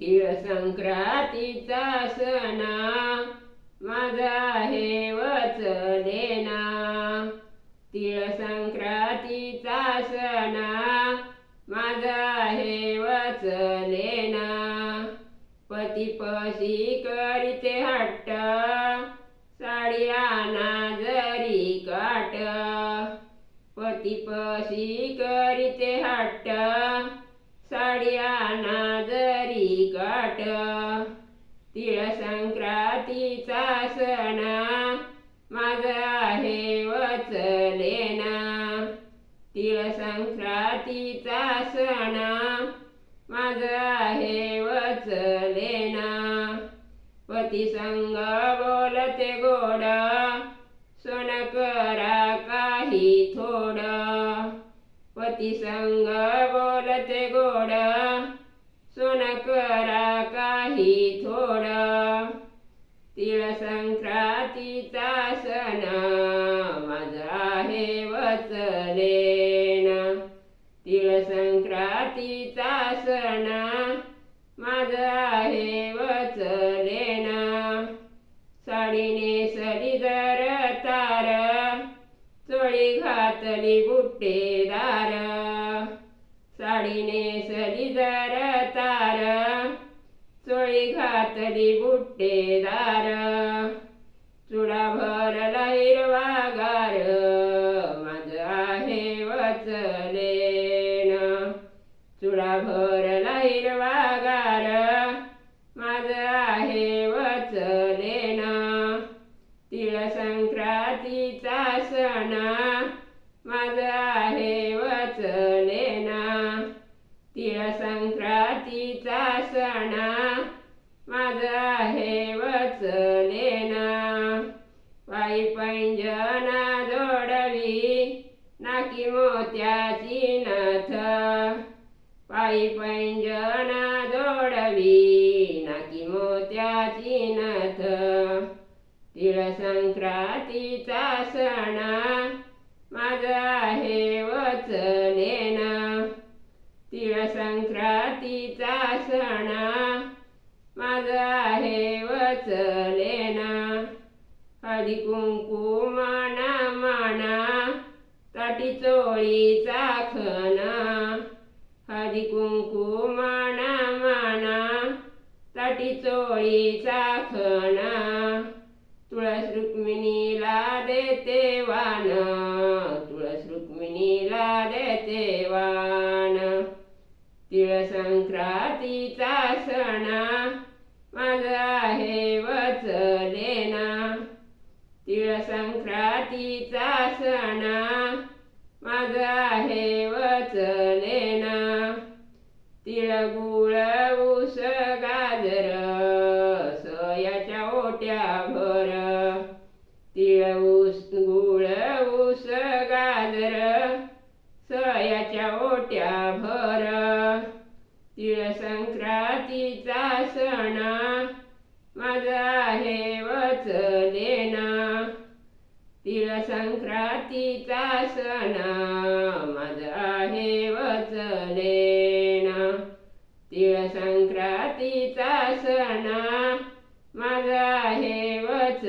तिळ संक्रातीचा सणा. माझा आहे वचलेना तिळ संक्रातीचा सणा. माझा आहे वच देना पतीपशी करीते हट्ट. साडी आना जरी काट. पतीपशी करीते हट्ट. साडी आणा जरी काट तिळ संक्रांतीचा सणा. माझा आहे वचलेना. तिळ संक्रांतीचा सणा. माझा आहे वचलेना. पती संग बोलते गोड. सोन करा काही थोड. पती संग बोलते गोड. सुन करा काही थोड तिळ संक्रांतीचा सण माझा आहे वचलेन. तिळ संक्रांतीचा सण माझा आहे वचलेन. साडीने नेसली दर तार चोळी घातली बुट्टेदार. साडी सरी जर तार चोळी घातली बुट्टेदार. चुडा भरला हिरवा गार माझ आहे वचलेन. चुडा भरला हिरवा गार माझ आहे वचलेन. तिळ संक्रांतीचा सण माझ आहे वचले तिळ संक्रांतीचा सणा माझा आहे वचलेना. पायी पैंजना जोडवी नाकी मोत्याची नाथ. पायी पैंजना जोडवी नाकी मोत्याची नाथ. तिळ संक्रांतीचा माझा आहे वचलेना. संक्रांतीचा सणा माझा आहे वचलेना. हळदी कुंकू माना माना ताटी चोळीचा खना हळदी कुंकू माना माना ताटी चोळीचा खना तुळस रुक्मिणीला देते वान तुळस रुक्मिणीला देते वान तिळ संक्रांतीचा सण माझा आहे वचलेना. तिळ संक्रांतीचा सणा माझा आहे वचलेना. तिळगुळ ऊस गाजर सयाच्या ओट्या भर. तिळ ऊस गुळ ऊस गाजर सयाच्या ओट्या भर. तिळ संक्रांतीचा सणा माझा हे वचलेना. तिळ संक्रांतीचा सणा माझा हे वचलेना. तिळ संक्रांतीचा सणा माझा हे वच